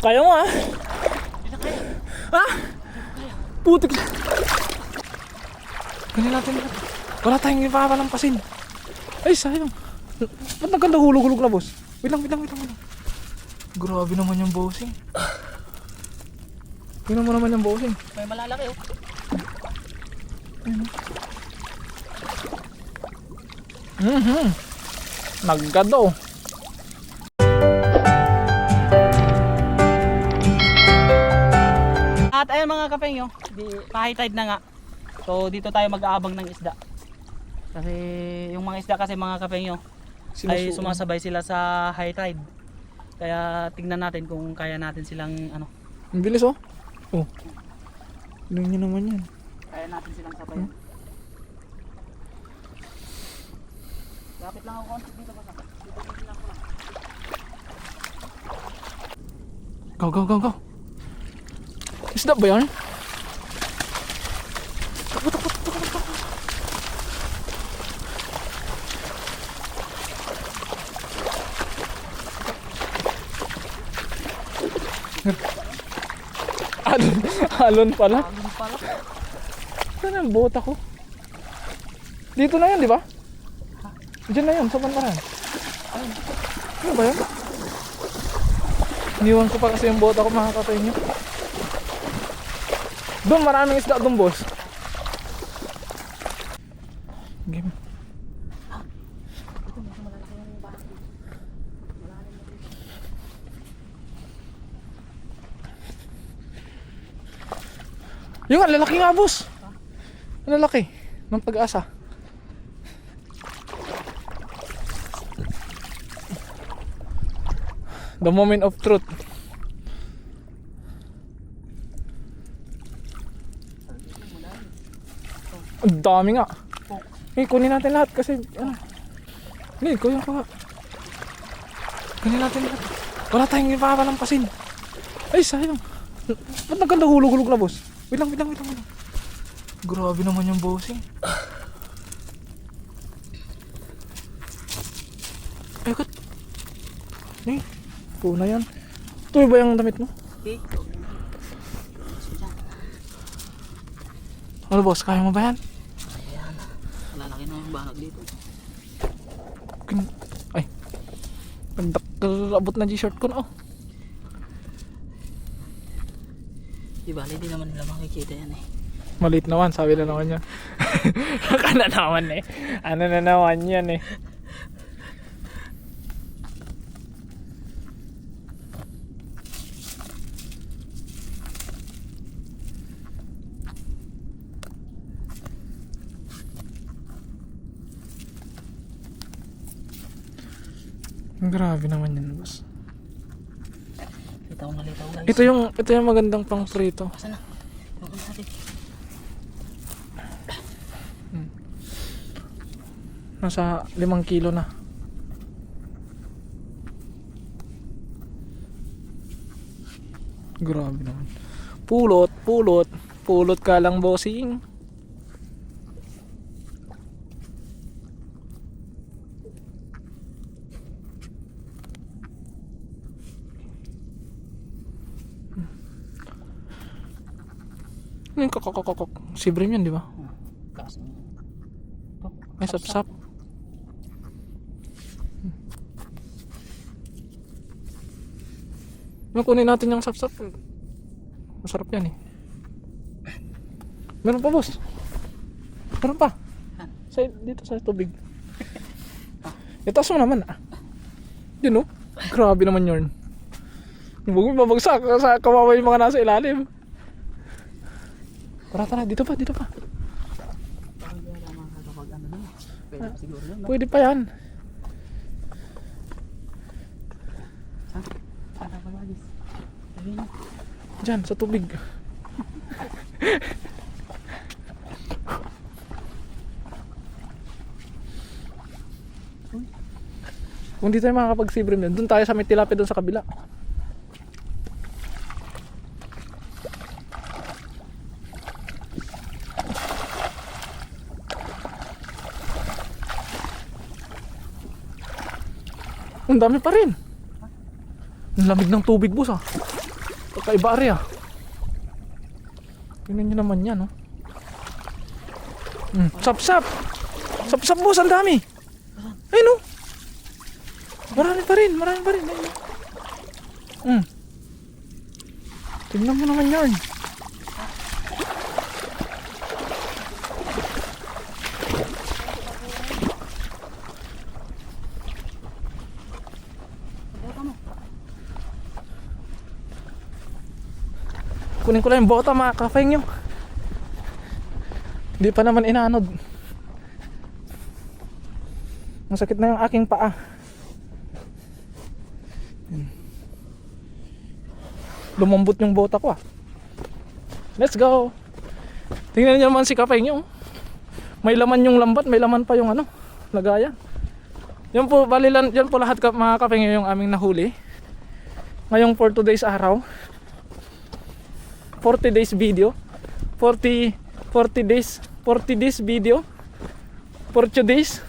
Kaya mo ah. Ha? Putik. Ganyan natin. Wala tayong ipapalampasin. Ay, sayang. Ba't nagkanda hulog-hulog na, boss? Wait lang, wait lang, wait lang. wait lang. Grabe naman yung bossing. Tingnan mo naman yung bossing. May malalaki oh. Mhm. Nagkado. Mga kapengyo, di, pa-high tide na nga. So dito tayo mag-aabang ng isda. Kasi yung mga isda kasi mga kapengyo ay Sinusu- sumasabay sila sa high tide. Kaya tignan natin kung kaya natin silang ano, Ang bilis oh. Oh. Tingnan nyo naman yan. kaya natin silang sabayan. Lapit lang ako konti dito basta. Dito lang ako lang. Go, go, go, go. Isda ba yan? Takbo, takbo, takbo, takbo. Alon, alon pala. Alon pala. Saan ang boat ako? Dito na yan, di ba? Diyan na yun, sa bantaran. Ano ba yan? Iniwan ko pa kasi yung boat ako makakatay niyo. Doon, maraming isda doon, boss. Game. Yung lalaki nga, boss. Ang lalaki. Ng pag-asa. The moment of truth. Ang dami nga. Eh, kunin natin lahat kasi ano. Hindi, kunin ko. Kunin natin lahat. Wala tayong ipapalampasin. Ay, sayang. Ba't nagkanda hulog-hulog na, boss? Wait lang, wait lang, wait lang. Wait lang. Grabe naman yung bossing. Ay, kat. Eh, puna yan. Ito ba yung damit mo? Ano boss, kaya mo ba yan? Ayan. Malalaki na yung bahag dito. Kin- Ay. Abot na G-shirt ko na oh. Di bali, di naman nila makikita yan eh. Maliit naman, sabi na naman niya. Baka na naman eh. Ano na naman yan eh. Grabe naman yan, boss. Litaw na litaw guys. Ito yung ito yung magandang pang prito. Asa na? Natin. Nasa limang kilo na. Grabe naman. Pulot, pulot. Pulot ka lang, bossing. Ano yung kakakakakak? Si Brim yan, di ba? May sapsap. Yung kunin natin yung sapsap. Masarap yan eh. Meron pa boss. Meron pa. Sa, dito sa tubig. Itaas mo naman ah. Yun oh. Grabe naman yun. Huwag mo babagsak sa kawawa yung mga nasa ilalim. Tara tara, dito pa, dito pa. Pwede pa yan. Diyan, sa tubig. Kung di tayo makakapag-sibrim doon tayo sa may tilapia doon sa kabila. Dami pa rin. Ang lamig ng tubig boss ah. Kakaiba area. Tingnan nyo naman yan, oh. Hmm. Sap, sap! Sap, sap, boss, ang dami! Ayun, oh! Marami pa rin, marami pa rin. Ayun. Hmm. Tingnan mo naman yan. Kunin ko lang yung bota mga kafeng yung. Hindi pa naman inanod. Masakit na yung aking paa. Lumambot yung bota ko ah. Let's go. Tingnan niyo naman si kafeng yung. May laman yung lambat, may laman pa yung ano, lagayan. Yan po, balilan, yan po lahat ka, mga kafeng yung aming nahuli. Ngayong for today's araw. 40 days video. 40 40 days 40 days video. 40 days.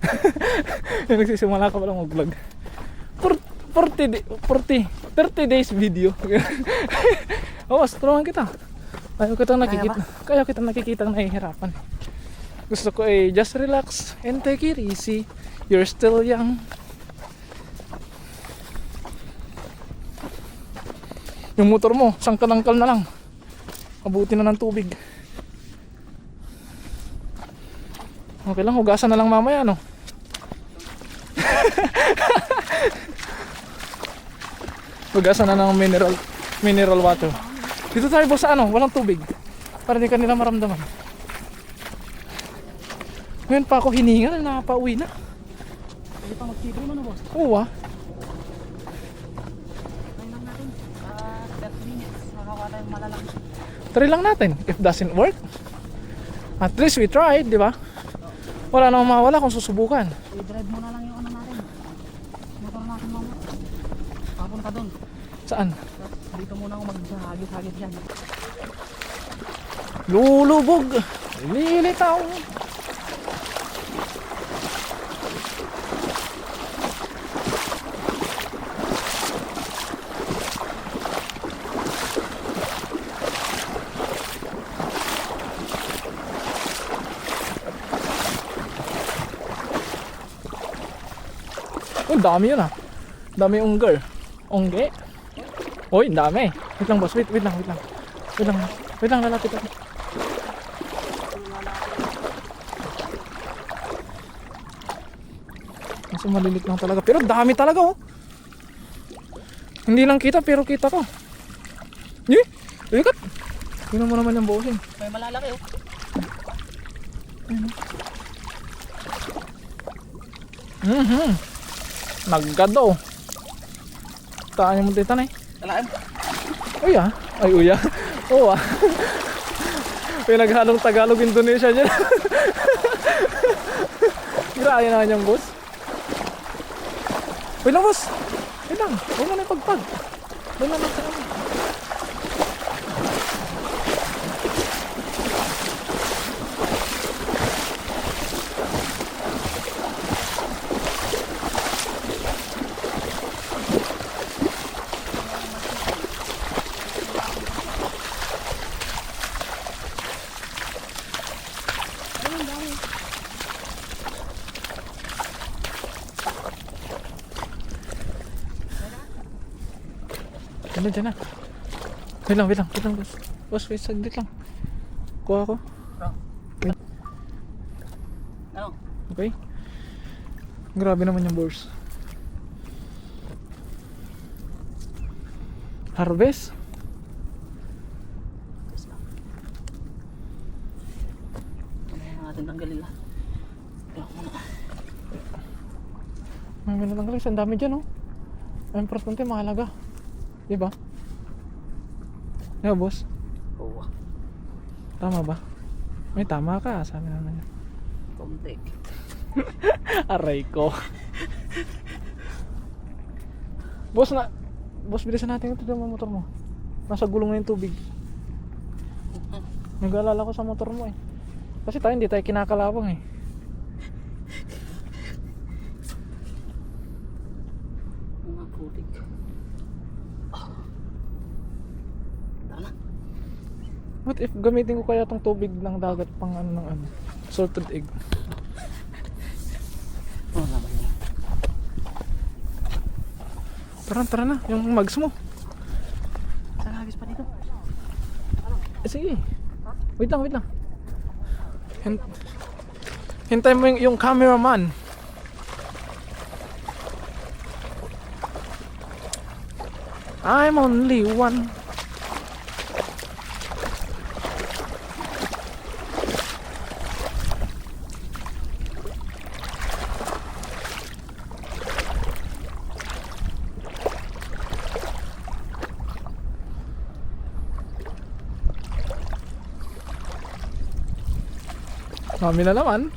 Nagsisimula ka palang mag-vlog. 40 di- 40 30 days video. Awas tulungan kita. Ayaw kita nakikita kaya kita nakikita nahihirapan. Gusto ko eh just relax and take it easy. You're still young Yung motor mo, sangkal-angkal na lang. Abuti na ng tubig. Okay lang, hugasan na lang mamaya, no? hugasan na ng mineral mineral water. Dito tayo boss sa ano, walang tubig. Para hindi kanila maramdaman. Ngayon pa ako hiningal, nakapauwi na. Pwede pa mag-tibro mo na boss. Oo ah. Try lang natin. Ah, 30 minutes. Makakuha tayong malalaki. Try lang natin. If doesn't work, at least we tried, di ba? Wala namang mawala kung susubukan. I-drive muna lang yung ano natin. Motor natin mama. Papunta doon. Saan? Dito muna ako maghagis-hagis dyan. Lulubog! Lilitaw! Uy, dami yun ah. Dami unggar. Ongge. Uy, dami. Wait lang boss, wait, wait lang, wait lang. Wait lang, wait lang, lalapit ako. Kasi malilit lang talaga. Pero dami talaga oh. Hindi lang kita pero kita ko. Eh, ikat. Tingnan mo naman yung bossing. May malalaki oh. Mhm. Nagkado. Taan mo dito na eh. Talaan. Uy ah. Ay uya. Oo ah. Pinaghalong Tagalog Indonesia dyan. Grabe naman yung boss. Wait lang boss. Wait lang. Huwag mo na ipagpag. Doon na lang sa Diyan na, diyan na. Wait lang, wait lang, wait lang boss. Boss, wait, saglit lang. Kuha ko. Ano? Okay? Grabe naman yung boss. Harvest? Natin tanggalin muna. May minatanggal kasi ang dami dyan oh. Ang importante mahalaga. Di ba? Di ba boss? Oo. Tama ba? May tama ka, sabi naman niya. Konti. Aray ko. boss na, boss bilisan natin ito yung motor mo. Nasa gulong na yung tubig. Nag-alala ko sa motor mo eh. Kasi tayo hindi tayo kinakalawang eh. Mga putik. What if gamitin ko kaya tong tubig ng dagat pang ano ng ano? Salted egg. Oo naman. Tara, tara na. Yung mugs mo. Saan hagis pa dito? Eh, sige. Wait lang, wait lang. Hin Hintay mo yung, yung cameraman. I'm only one. Kami na naman.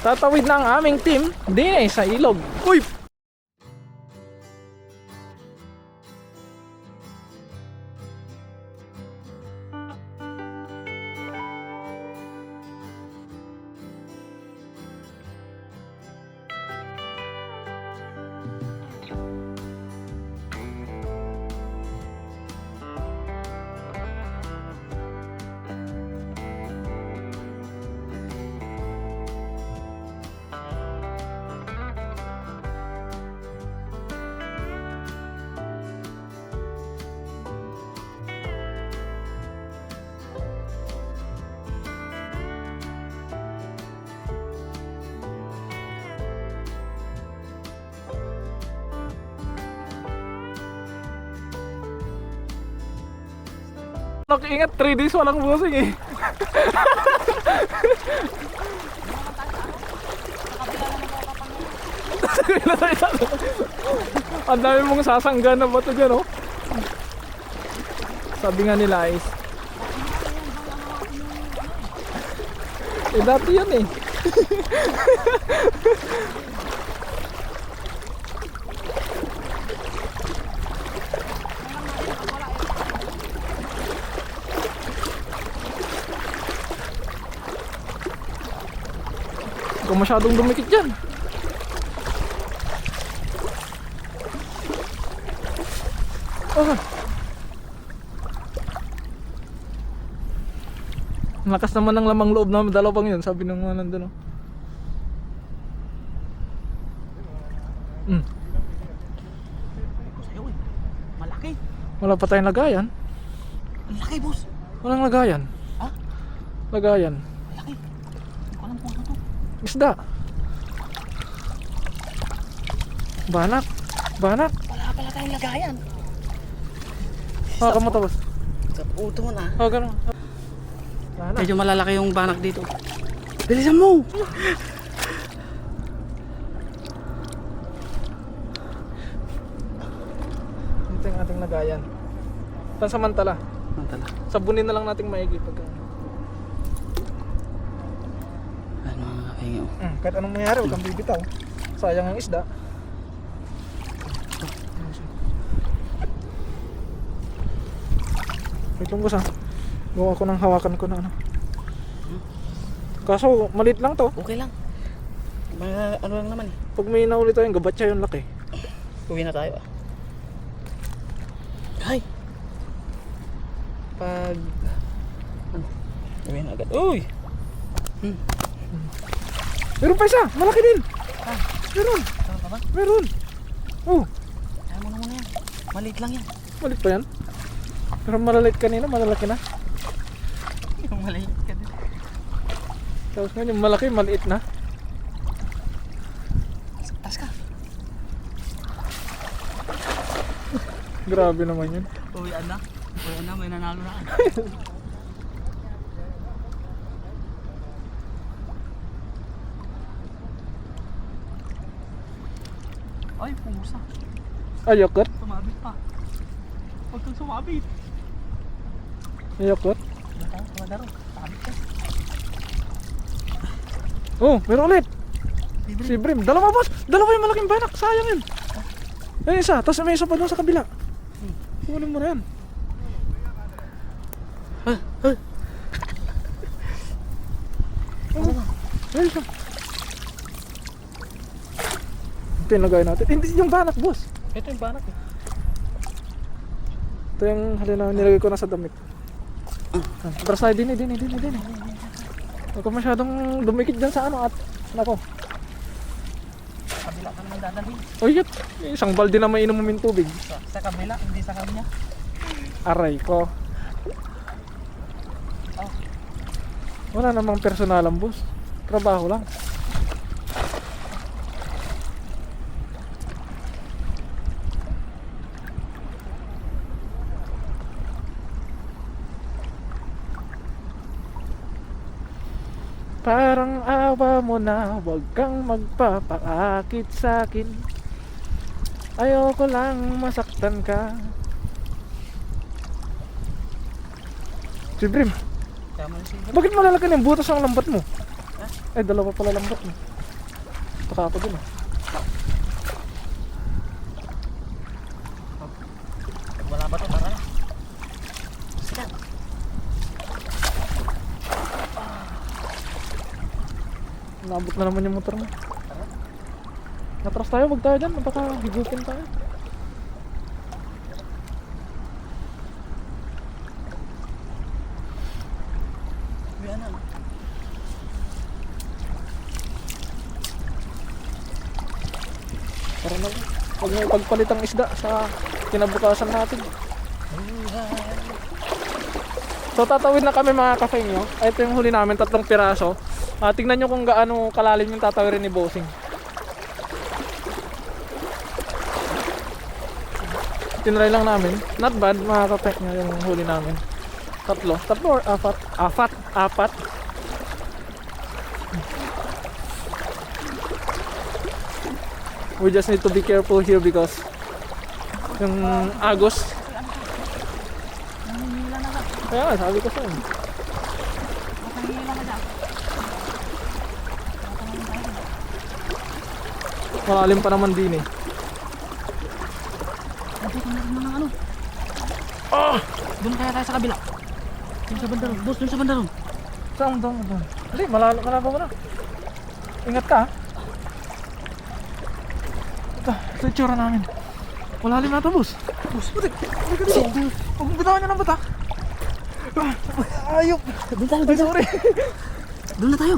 Tatawid na ang aming team. Di eh, sa ilog. Uy! Nakiingat 3 days walang busing eh. Ang dami mong sasangga na bato dyan oh. Sabi nga nila is Eh dati yun eh Kung masyadong dumikit dyan Oh. Lakas naman ng lamang loob namin dalawang yun, sabi ng mga nandun. oh. Mm. Malaki. Wala pa tayong lagayan. Ang laki boss. Walang lagayan. Ha? Lagayan. Malaki. Hindi ko alam kung ano to. Isda. Banak. Banak. Wala pala tayong lagayan. Hawakan mo tapos. Sa mo na. Hawakan mo. Banak. Medyo malalaki yung banak dito. Bilisan mo! Ito yung ating lagayan. Pansamantala. Mantala. Sabunin na lang nating maigi pag Ano mga kapahinga. Mm, kahit anong mangyari, huwag kang bibitaw. Sayang ang isda. Wait lang ha. Gawa ko ng hawakan ko na ano. Kaso, malit lang to. Okay lang. Mga ano lang naman eh. Pag may nahuli tayong gabatsa yung laki. Uwi na tayo ah. Ay! Pag... Ano? Uwi na agad. Uy! Meron pa isa! Malaki din! Ah. Meron! Saan ka ba? Meron! Oh! Kaya mo na muna yan. Maliit lang yan. Malit pa yan? Pero malalit kanina, malalaki na. Yung maliit ka din. Tapos ngayon yung malaki, maliit na. Tas ka. Grabe naman yun. Uwian na. Uwian na. May nanalo na. Ay, pusa. Ayokot? Sumabit pa. Huwag kang sumabit. Ayokot? Tumadaro. Sabit ka. Oh, meron ulit! Si Brim. Dalawa boss! Dalawa yung malaking banak! Sayang yun! Ayun isa, tapos may isa pa doon sa kabila. Kunin mo na yan. Oh, ayun siya. Ito yung lagay natin. Hindi, yung banak boss. Ito yung banak eh. Ito yung halina nilagay ko na sa damit. Ah, Atras tayo din eh, din eh, din eh, din eh. Huwag ka masyadong dumikit dyan sa ano at nako. Sa kabila ka naman dadalhin. Uy, yat. Isang balde na may inom mo tubig. Sa, sa kabila, hindi sa kanya. Aray ko. Wala namang personalan boss. Trabaho lang. Parang awa mo na, wag kang magpapaakit sa akin. Ayoko lang masaktan ka. Si Brim, bakit malalaki na yung butas ang lambat mo? Eh, dalawa pala lambat mo. Taka ako dun ah. Wala ba ito? Tara. Sige. Naabot na naman yung motor mo. Natras tayo, wag tayo dyan. Baka higupin tayo. Kuya na. Huwag mo ipagpalit ang isda sa kinabukasan natin. So tatawid na kami mga kafe nyo. Ito yung huli namin, tatlong piraso. Ah, tingnan nyo kung gaano kalalim yung tatawirin ni Bossing. Tinry lang namin. Not bad mga kape nyo yung huli namin. Tatlo. Tatlo or apat? Apat. Apat. We just need to be careful here because yung agos. Kaya sabi ko sa'yo. Nanginila ka dyan. Malalim pa naman din eh. Na mga ano. Ah! Doon kaya tayo sa kabila. Doon sa banda ron. Boss, doon sa banda ron. Saan doon? doon? Hindi, malalo malabo mo na. Ingat ka. Ito, ito yung tsura namin. Malalim na ito, boss. Boss, butik. Butik ka dito. Huwag mong bitawan niya ng bata. Ah, Ayop. Doon tayo, Ay, doon tayo. sorry. Doon na tayo.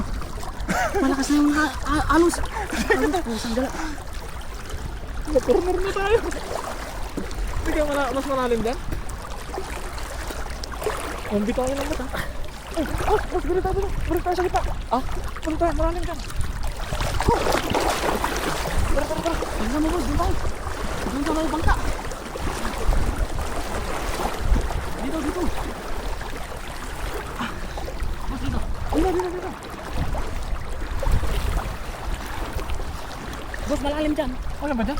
Malakas na yung ha- a- alos. Alos, pusang gala. Na-corner na tayo. Hindi ka mala mas malalim dyan. Ang bitawan ng bata. Oh, oh, boss, balik tayo. Balik tayo sa gitna. Ah, balik tayo. Malalim dyan. Tingnan mo boss, doon tayo. Sa may bangka. Dito, dito. Ah, Boss, dito. Dito, dito, dito. Boss, malalim dyan. Ano ba dyan?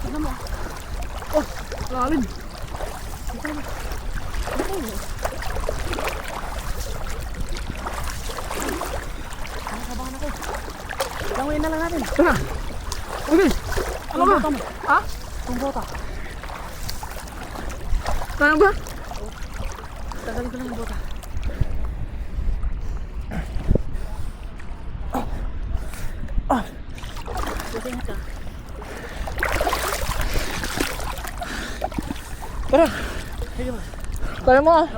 Tingnan mo. Lalim. Nakabahan ako. Langoyin na lang natin. Tara. Okay. Ano ba? Tumbota mo. Ha? Tumbota. Kaya ba? Tagalin ko lang yung bota. Ah. Boss, ingat ka. Tara. Sige boss. Kaya mo ah.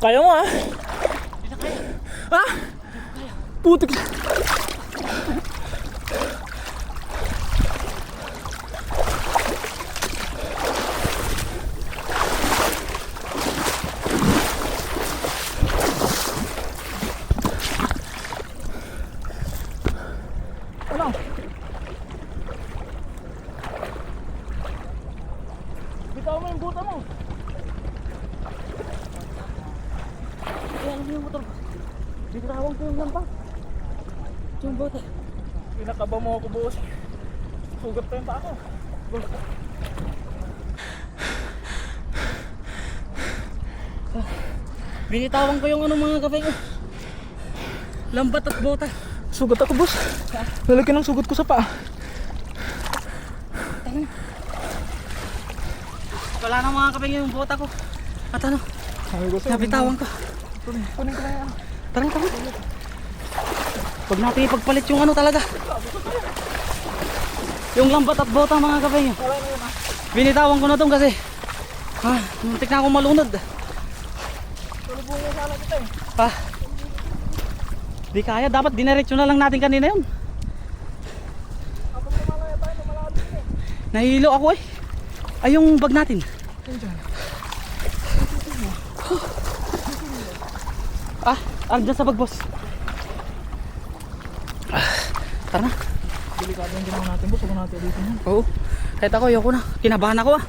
Kaya mo ah. Ha? Putik. Bitawan mo yung buta mo. Ayan, ano yung motor? Bitawan ko yung lampa. Yung bote. Pinakaba mo ako boss. Sugat pa yung pa ako. Binitawan ko yung ano mga kape ko. Lambat at bota. Sugat ako boss. Lalagyan ng sugat ko sa paa. Wala na mga kape yung bota ko. At ano, Sabi ko. Kunin, ko na yan. Tara, tara. Pag natin ipagpalit yung ano talaga. Yung lambat at bota mga kape nyo. Wala na yun. Binitawan ko na tong kasi. Ah, muntik na akong malunod. Tulubungin sana kita eh. Pa. Di kaya, dapat diniretso na lang natin kanina yun. Nahihilo ako eh. Ay, yung bag natin. Yan dyan. Ah, andyan sa bag, boss. Ah, tara na. Delikado yung ginawa natin boss. Huwag natin ulitin yan. Oo. Kahit ako, ayoko na. Kinabahan ako ah.